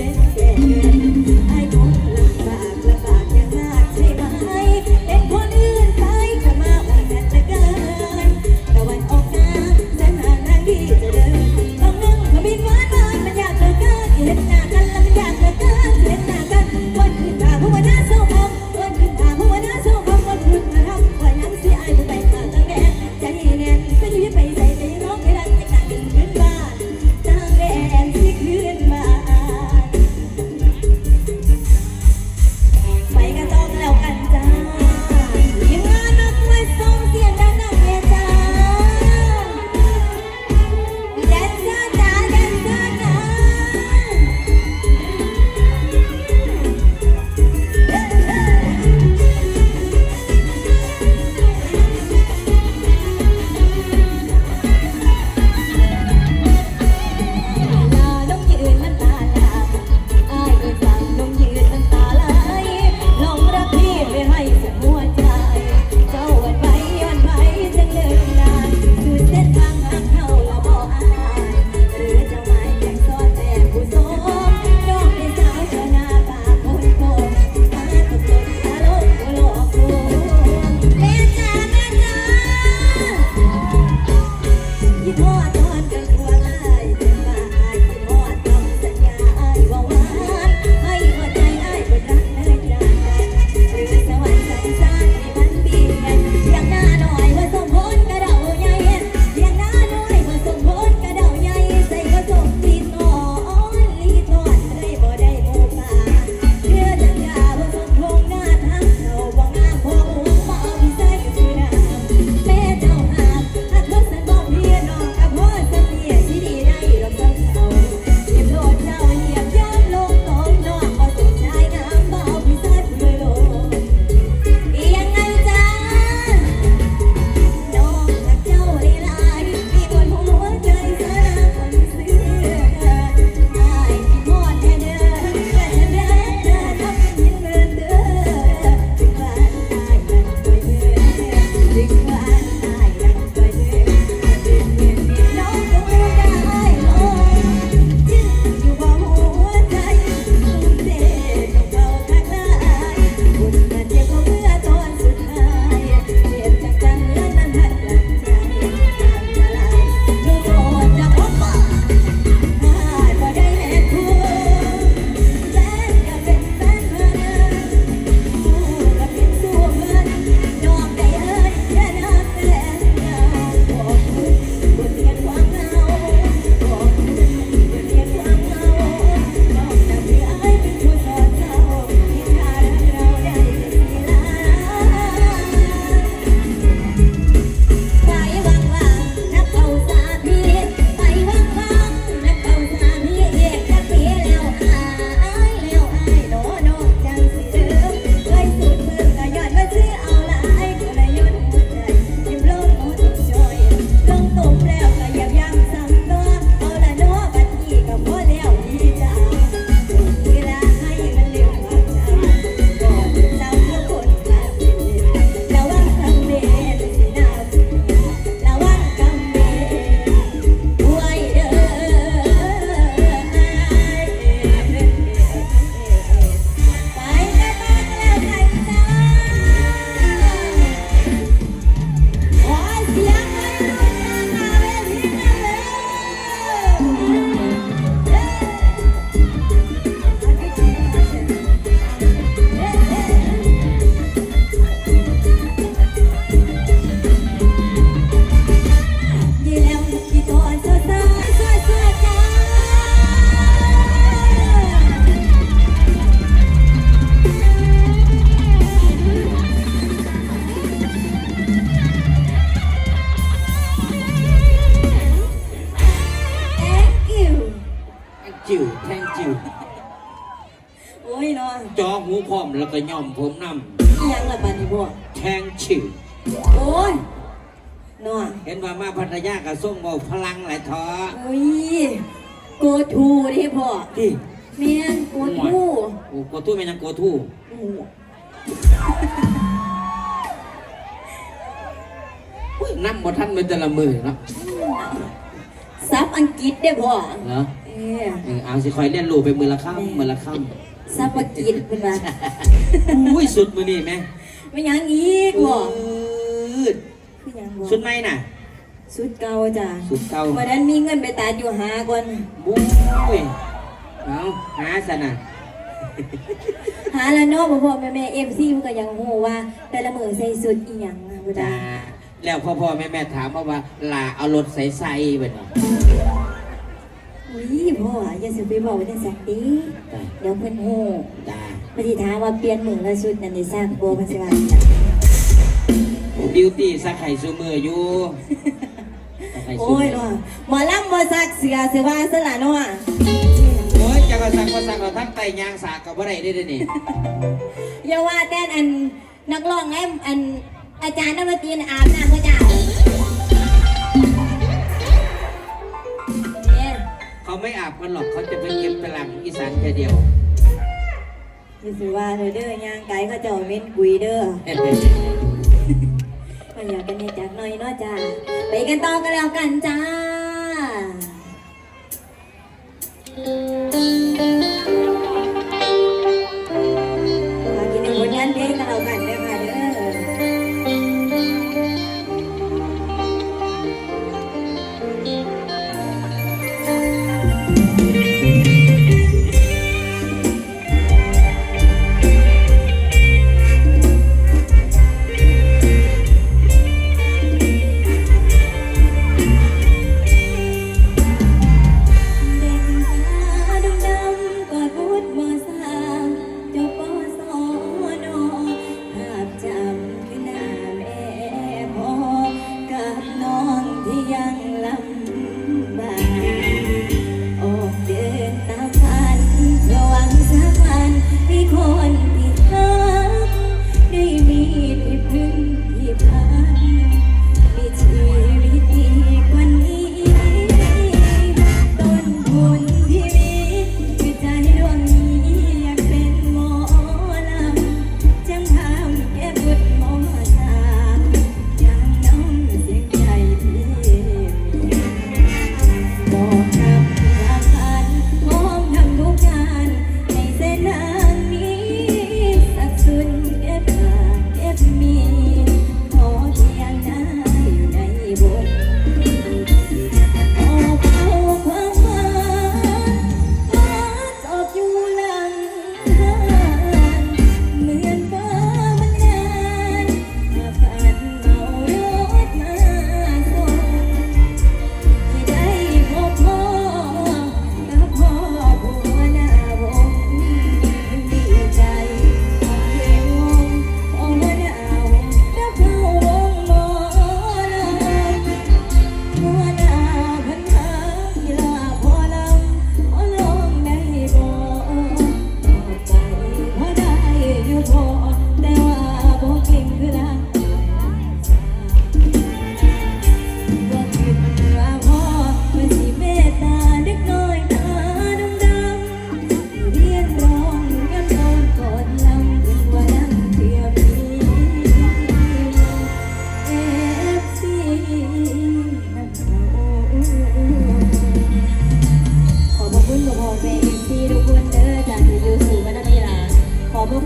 sin. แล้วก็ย่อมผมน้อีหยังล่ะบัดนี้พ่อำแทงฉิว โอ้ยเนาะเห็นว่ามาพัทยากับส่งเบาพลังหลายท้อโอ้ยโกทูเด้พ่อที่แม่นโกทูโอ้โกทูไม่นังโกทูโอ้อุ้ยน้ำบ่ทันไปแต่ละมือเนาะซับอังกฤษเด้พ่อเหรอเออเออเอาสิคอยเล่นรูไปมือละข้ามมือละข้าม ซับอังกฤษเพิ่นว่าอุ้ยสุดมือนี่ไหมไม่หยังอีกบ่อืดคือหยังบ่สุดไหมน่ะ สุดเก่าจ้ะสุดเก่าวันนั้นมีเงินไปตัดอยู่หาก่อนบุ้ยเอาหาสนะหาแล้วเนาะบ่พ่อแม่แม่ MC มันก็ยังฮู้ว่า แต่ละมื้อใส่สุดอีหยังอะบ่จ้าได้แล้วพ่อพ่อแม่แม่ถามมาว่าลาเอารถใส่ใส่ไปเนาะอุ้ย พ่ออย่าสิไปบอกว่าจังซั่นติจ้าเดี๋ยวเพิ่นฮู้จ้าปฏิถามว่าเปลี่ยนมือละสุดนั่นได้สร้างโบมันสิว่าบิวตี้สักไข่ซูมืออยู่สักไข่ซูโอ้ยมือเนาะหมอลำบ่ซักเสือเสือว่าซะล่ะเนาะโอ้ยจะมาสักมาสักเราทั้งไตยางสากกับอะไรได้ด้วยนี่อย่าว่าแต่อันนักร้องไงอันอาจารย์นักดนตรีน่ะอาบน้ำก็จ้า เขาไม่อาบกันหรอกเขาจะไปเก็บไปหลังอีสานแค่เดียวอย่าสิว่าเด้อเด้อย่างไกลเขาเจ้าเม้นกุยเด้อก็อยากกันเนี่ยจากหน่อยเนาะจ้าไปกันต่อกันแล้วกันจ้า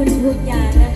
คุณทุกอย่างนะ